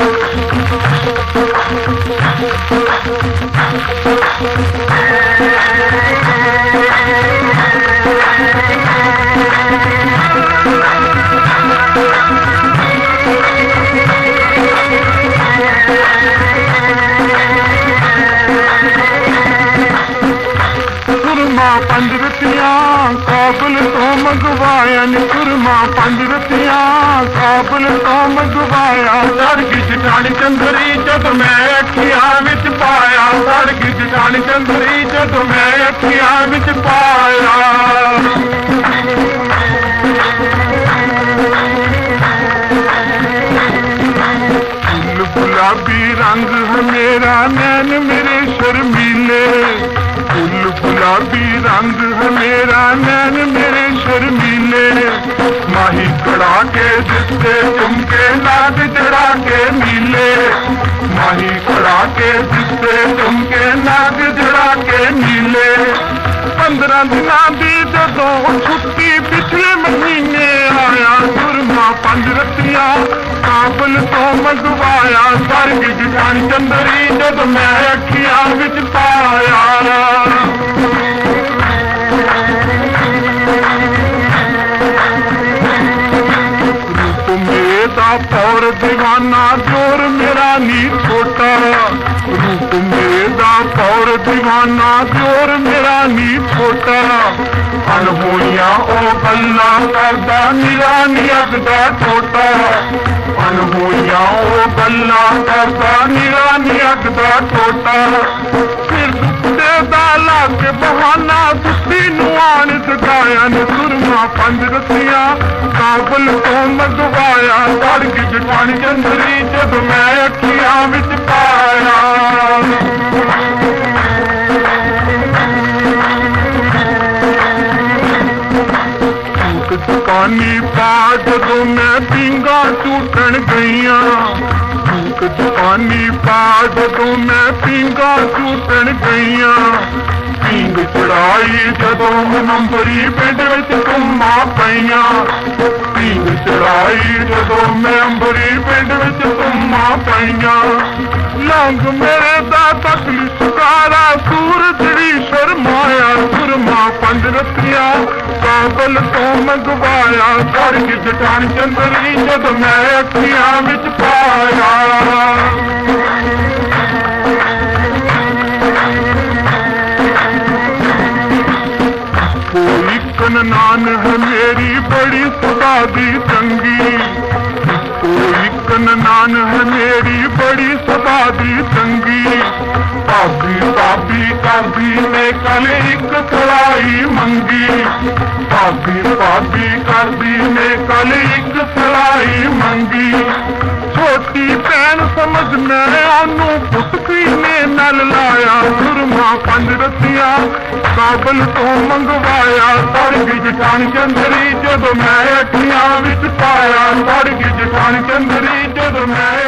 ਸੁਰਮਾ ਗਵਾਇਆ ਨੀ ਕੁਰਮਾ, ਪੰਜ ਰਤੀਆਂ ਸਾਬਲ ਕੌਮ ਗਵਾਇਆ ਸੜਕ ਜਟਾਣ ਚੰਦਰੀ ਜਦ ਮੈਂ ਅੱਖੀਆਂ ਵਿੱਚ ਪਾਇਆ। ਸੜਕ ਜਟਾਣ ਚੰਦਰੀ ਜਦ ਮੈਂ ਅੱਖੀਆਂ ਵਿੱਚ ਪਾਇਆ। ਗੁਲਾਬੀ ਰੰਗ ਮੇਰਾ, ਨੈਣ ਮੇਰੇ ਸ਼ਰਮੀਲੇ। ਫੁੱਲ ਗੁਲਾਬੀ ਰੰਗ ਹੈ ਮੇਰਾ ਨੈਣ ਮੇਰੇ ਸ਼ਰਮੀਲੇ। ਮਾਹੀ ਕੜਾ ਕੇ ਦਿੱਤੇ ਚੁੰਕੇ ਲਾਗ ਜੜਾ ਕੇ ਮੀਲੇ ਮਾਹੀ ਕੜਾ ਕੇ ਦਿੱਤੇ ਚੁੰਕੇ ਲਾਗ ਜੜਾ ਕੇ ਮੀਲੇ 15 ਦਿਨਾਂ ਦੀ ਜਦੋਂ ਛੁੱਟੀ ਪਿਛਲੇ ਮਹੀਨੇ ਆਇਆ ਗੁਰਮਾ ਪੰਜ ਰਤੀਆਂ ਕਾਬਲ ਤੋਂ ਮੰਗਵਾਇਆ। ਸਰਗ ਜਿਠਾਣੀ ਚੰਦਰੀ ਜਦ ਮੈਂ ਅੱਖੀਆਂ ਪੌਰ دیਵਾਨਾ ਜੋਰ ਮੇਰਾ ਨੀ ਛੋਟਾ ਰੂਪ ਮੇਰੇ ਦਾ ਪੌਰ دیਵਾਨਾ ਜੋਰ ਮੇਰਾ ਨੀ ਛੋਟਾ ਅਨ ਹੋਈਆਂ ਉਹ ਬੱਲਾ ਕਰਦਾ ਮੇਰਾ ਨੀ ਅੱਗਦਾ ਛੋਟਾ ਅਨ ਹੋਈਆਂ ਉਹ ਬੱਲਾ ਕਰਦਾ ਮੇਰਾ ਨੀ ਅੱਗਦਾ ਛੋਟਾ ਸਿਰ ਦੁੱਤੇ ਦਾ ਲੱਗ ਬਹਾਨਾ ਸੁੱਤੀ ਨੂੰ ਆਣ ਸਕਾਇਆ ਪੰਜ ਰਤੀਆਂ ਕਾਬਲ ਤੋਂ ਮੰਗਵਾਇਆ ਸੜਕ ਜਟਾਣੀ ਚੰਦਰੀ ਜਦ ਮੈਂ ਅੱਖੀਆਂ ਵਿੱਚ ਪਾਇਆ। ਦੁਕਾਨੀ ਪਾ ਜਦੋਂ ਮੈਂ ਪਿੰਗਾ ਝੂਟਣ ਗਈਆਂ। ਝੂਕ ਦੁਕਾਨੀ ਪਾ ਜਦੋਂ ਮੈਂ ਪਿੰਗਾ ਝੂਟਣ ਗਈਆਂ। ਪਿੰਗ ਚੜਾਈ ਜਦੋਂ ਨੰਬਰੀ ਪਿੰਡ ਵਿੱਚ ਘੁੰਮਾ ਪਈਆਂ। ਪਿੰਗ ਚੜਾਈ ਜਦੋਂ ਮੈਂ ਅੰਬਰੀ ਪਿੰਡ ਵਿੱਚ ਘੁੰਮਾ ਪਈਆਂ। ਲੰਗ ਮੇਰੇ ਕਾਬਲ ਤੋਂ ਮੰਗਵਾਇਆ ਸੜਕ ਜਟਾਨ ਚੰਦਰੀ ਜਦ ਮੈਂ ਅੱਖੀਆਂ ਵਿੱਚ ਪਾਇਆ। ਕੋਈ ਕਨਨਾਨ ਹੈ ਮੇਰੀ ਬੜੀ ਸਦਾ ਦੀ ਤੰਗੀ ਕੋਈ ਕਨਨਾਨ ਹੈ ਮੇਰੀ ਬੜੀ ਸਦਾ ਦੀ ਚੰਗੀ। ਭਾਬੀ ਭਾਬੀ ਕਰਦੀ ਨੇ ਕੱਲ ਇੱਕ ਸਲਾਈ ਭਾਬੀ ਭਾਬੀ ਕਰਦੀ ਨੇ ਕੱਲ ਇੱਕ ਸਲਾਈ ਮੰਗੀ। ਛੋਟੀ ਭੈਣ ਸਮਝ ਮੈਂ ਉਹਨੂੰ ਪੁੱਤਕੀ ਨੇ ਨਲ ਲਾਇਆ ਸੁਰਮਾ ਪੰਜ ਰਤੀਆਂ ਕਾਬਲ ਤੋਂ ਮੰਗਵਾਇਆ। ਸੜਕ ਜਟਾਨ ਚੰਦਰੀ ਜਦੋਂ ਮੈਂ ਅੱਖੀਆਂ ਵਿੱਚ ਪਾਇਆ ਸੜਕ ਜਟਾਨ ਚੰਦਰੀ ਜਦੋਂ ਮੈਂ